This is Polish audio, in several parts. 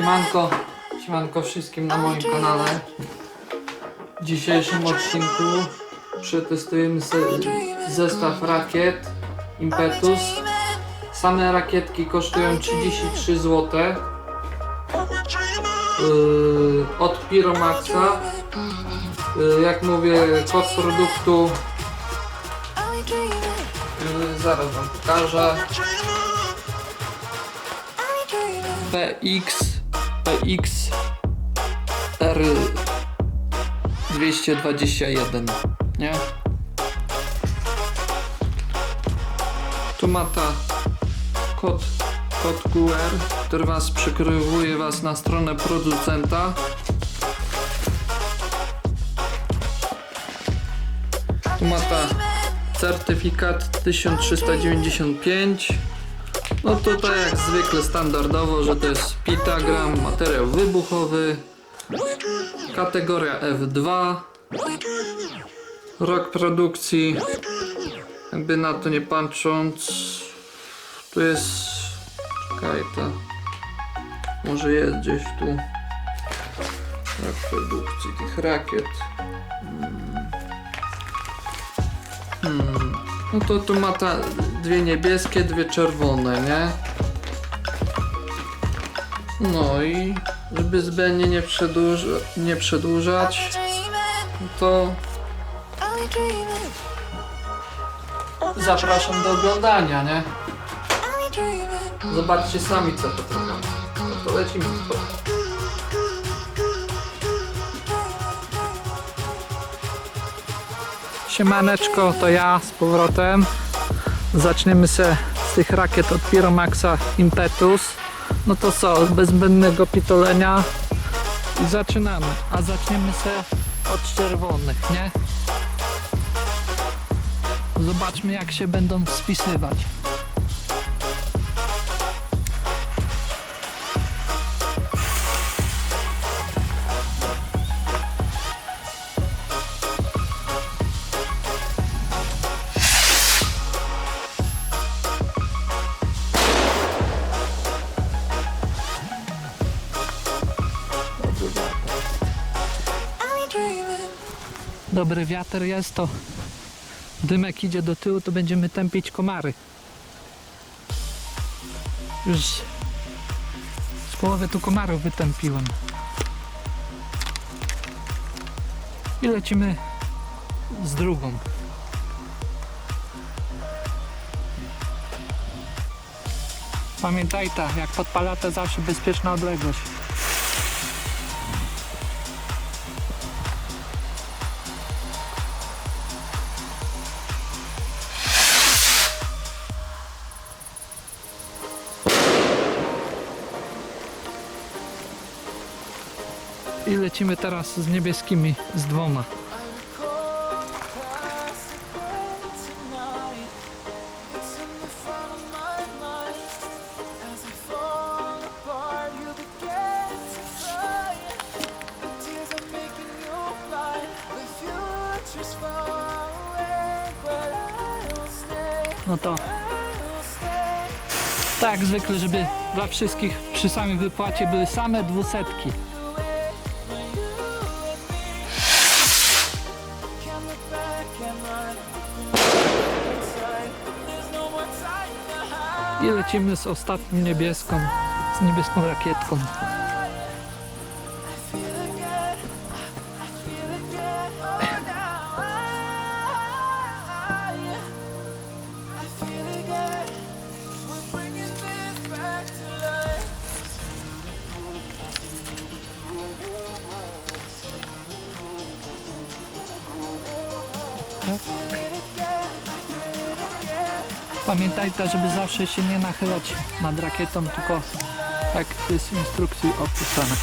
Siemanko, siemanko wszystkim na moim kanale. W dzisiejszym odcinku przetestujemy zestaw rakiet Impetus. Same rakietki kosztują 33 zł. Yy, od Piromaxa. Yy, jak mówię, kod produktu yy, zaraz wam pokażę. PX PX R 221 nie? Tu ma ta kod, kod QR, który was przekierowuje was na stronę producenta. Tu ma ta certyfikat 1395 no to tak jak zwykle standardowo, że to jest pitagram, materiał wybuchowy, kategoria F2, rok produkcji, jakby na to nie patrząc, tu jest, czekaj to, może jest gdzieś tu, rok produkcji tych rakiet. Hmm. Hmm. No to tu ma ta dwie niebieskie, dwie czerwone, nie? No i żeby zbędnie nie, przedłuż nie przedłużać, to zapraszam do oglądania, nie? Zobaczcie sami co to program. No to lecimy. Siemaneczko, to ja z powrotem. Zaczniemy se z tych rakiet od Pyromaxa Impetus. No to co, bez zbędnego pitolenia i zaczynamy. A zaczniemy se od czerwonych, nie? Zobaczmy jak się będą spisywać. Dobry wiatr jest, to dymek idzie do tyłu, to będziemy tępić komary. Już z połowy tu komarów wytępiłem. I lecimy z drugą. Pamiętaj ta, jak podpala to zawsze bezpieczna odległość. I lecimy teraz z niebieskimi, z dwoma. No to tak zwykle, żeby dla wszystkich przy samej wypłacie były same dwusetki. I lecimy z ostatnią niebieską, z niebieską rakietką. Pamiętaj też, żeby zawsze się nie nachylać nad rakietą, tylko tak jest instrukcji opisane.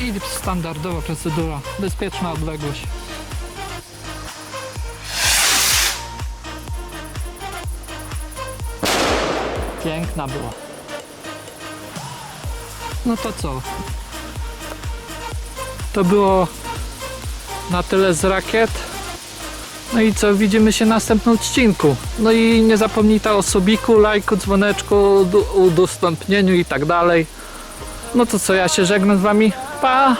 I standardowa procedura, bezpieczna odległość. Piękna była. No to co? To było na tyle z rakiet. No i co, widzimy się w następnym odcinku. No i nie zapomnij o subiku, lajku, dzwoneczku, udostępnieniu i tak dalej. No to co, ja się żegnam z wami. Pa!